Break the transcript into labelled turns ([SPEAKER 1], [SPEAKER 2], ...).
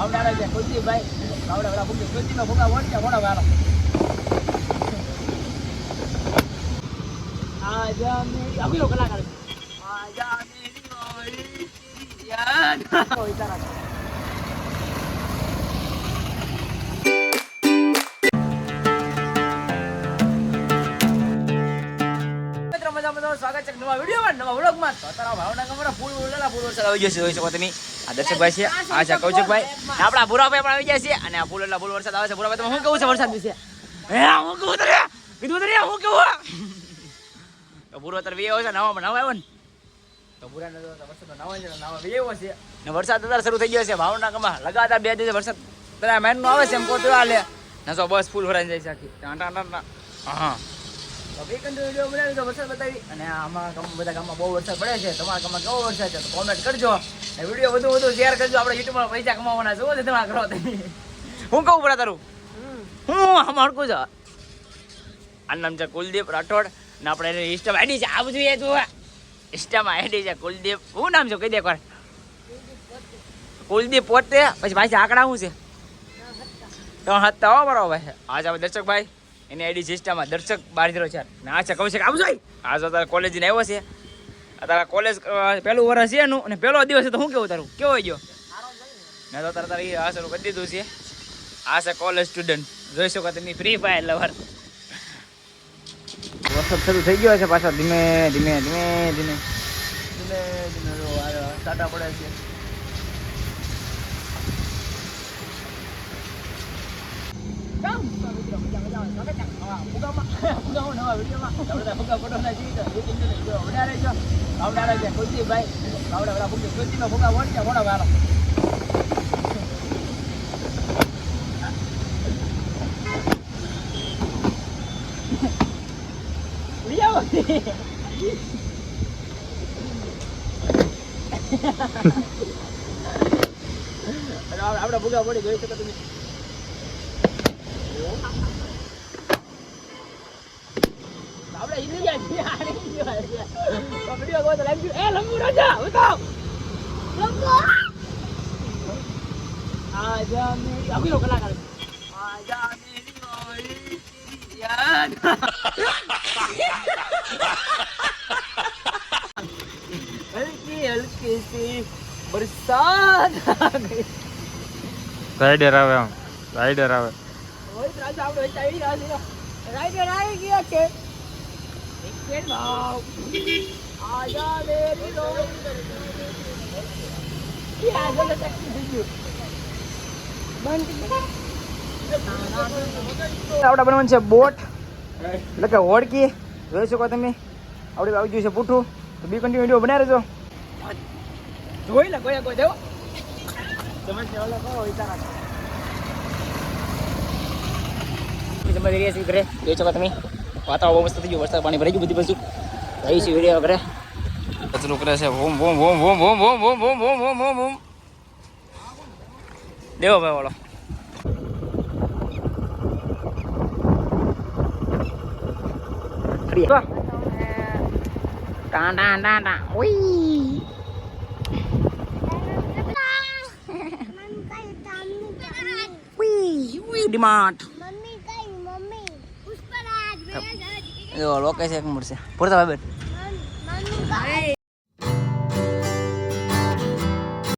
[SPEAKER 1] આવનારા જે ખુશીભાઈ સ્વાગત છે નવા વિડીયોમાં, નવા વ્લોગમાં. તો તારા ભાવનગરમાં ફૂલ ઉડેલા ફૂલ ચલાવી જશે જોઈ શકો આ દર્શકભાઈ છે. આ છે કૌશિકભાઈ. આપણા ભૂરાભાઈ પણ આવી ગયા છે. અને આ ફૂલ એટલા ફૂલ વરસાદ આવે છે. ભૂરાભાઈ તમે શું કહું છે વરસાદ વિશે? હે હું કહું તરે કીધું તરે હું કહું તો ભૂરો તર વી આવ્યો છે નવામાં નવા આવ્યો ને. તો ભૂરાને તો વરસાદ નવા છે નવા વી આવ્યો છે. ને વરસાદ અત્યારે શરૂ થઈ ગયો છે. ભાવના કમા લગાતાર બે દિવસ વરસાદ. પેલા મહિનો આવે છે એમ કહો આલે ને તો બસ ફૂલ ભરાઈ જાય છે આખી. ટાંટા ટાં ટાં ટાં. હા. તો વીડિયો બનાવી તો વરસાદ બતાવી અને આમાં બધા ગામમાં બહુ વરસાદ પડે છે. તમારા ગામમાં કેવો વરસાદ છે તો કોમેન્ટ કરજો. અને વીડિયો વધુ વધુ શેર કરજો. આપણે યુટ્યુબમાં પૈસા કમાવાના શું છે તમારા કરો હું કહું પડે તારું? હું અમારું છે. આ નામ છે કુલદીપ રાઠોડ ને આપણે એને ઇન્સ્ટામાં આઈડી છે. આ બધું એ જોવા ઇન્સ્ટામાં આઈડી છે કુલદીપ. શું નામ છે? કહી દે કુલદીપ પોતે. પછી ભાઈ આંકડા શું છે? ત્રણ હતા હો બરોબર આજે દર્શક દર્શકભાઈ. એની આઈડી સિસ્ટમમાં દર્શક બાર જીરો ચાર ને આ છે કૌશિક આવું જોઈએ આજ કોલેજ કોલેજને આવ્યો છે આ તારા કોલેજ પહેલું વર્ષ છે એનું અને પહેલો દિવસ છે તો શું કેવું તારું કેવો ગયો મેં તો તારા તારી આ શરૂ કરી દીધું છે આ છે કોલેજ સ્ટુડન્ટ જોઈ શકો તમે ફ્રી ફાયર લવર વરસાદ શરૂ થઈ ગયો છે પાછા ધીમે ધીમે ધીમે ધીમે ધીમે ધીમે ટાટા પડે છે புகாம புகாம விடியமா அவரோட புகா போட்டு வந்தாச்சு விடாச்சு அவடாச்சு கொச்சி பை அவட விட புகை கொச்சி புகா ஓடிச்சா போட வேலை આપડા ભૂગા પડી ગઈ શકો તમે આપણે હિલી ગયા છીએ આડી ગયા છે. પકડ્યો ગો તો લાગી એ લંબુ રાજા બતાવ લંબુ આજા મેરી અભી કલાકાર. આજા મેરી ઓરી યાદ. હલકી હલકી આ ગઈ
[SPEAKER 2] રાઈડર આવે આમ. રાઈડર આવે.
[SPEAKER 1] રાજા આપણે આવી રહ્યા છે રાઈડર આવી ગયા છે. આપણે બનવાનું છે બોટ. એટલે કે હોડકી. જોઈ શકો તમે. આપણે આવી ગયું છે પૂઠું. તો બી કન્ટિન્યુ વીડિયો બનાવી રહેજો જોઈ લે, કોઈ કોઈ દેવો. તમે ચાલો કરો વિચારા તમે ઘરે. જોઈ શકો તમે. વાતાવરણ બહુ મસ્ત થઈ ગયું વરસાદ પાણી ભરાઈ ગયું બધી બાજુ રહી છે વીડિયો ઘરે કચરો કરે છે વોમ વોમ વોમ વોમ વોમ વોમ વોમ વોમ વોમ વોમ વોમ વોમ દેવો ભાઈ વાળો ટાં ડિમાન્ડ
[SPEAKER 3] લોકેશ
[SPEAKER 1] એક મૂળ છે પૂરતા ભાઈ